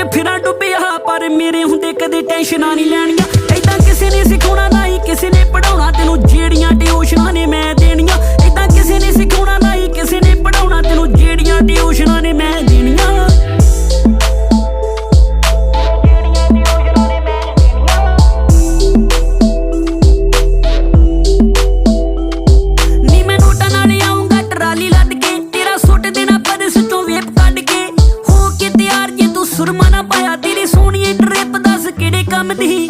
ਚ ਫਿਰਾਂ ਡੁੱਬਿਆ, ਪਰ ਮੇਰੇ ਹੁੰਦੇ ਕਦੇ ਟੈਨਸ਼ਨਾਂ ਨਹੀਂ ਲੈਣੀਆਂ। ਐਦਾਂ ਕਿਸੇ ਨੇ ਸਿਖਾਉਣਾ ਨਹੀਂ, ਕਿਸੇ ਨੇ ਪੜਾਉਣਾ ਤੈਨੂੰ ਜਿਹੜੀਆਂ ਟਿਊਸ਼ਨਾਂ ਨੇ ਮੈਂ ਸੁਰਮਾ ਨਾ ਪਾਇਆ ਤੇਰੀ ਸੋਹਣੀ ਟ੍ਰਿਪ ਦੱਸ ਕਿਹੜੇ ਕੰਮ ਦੀ?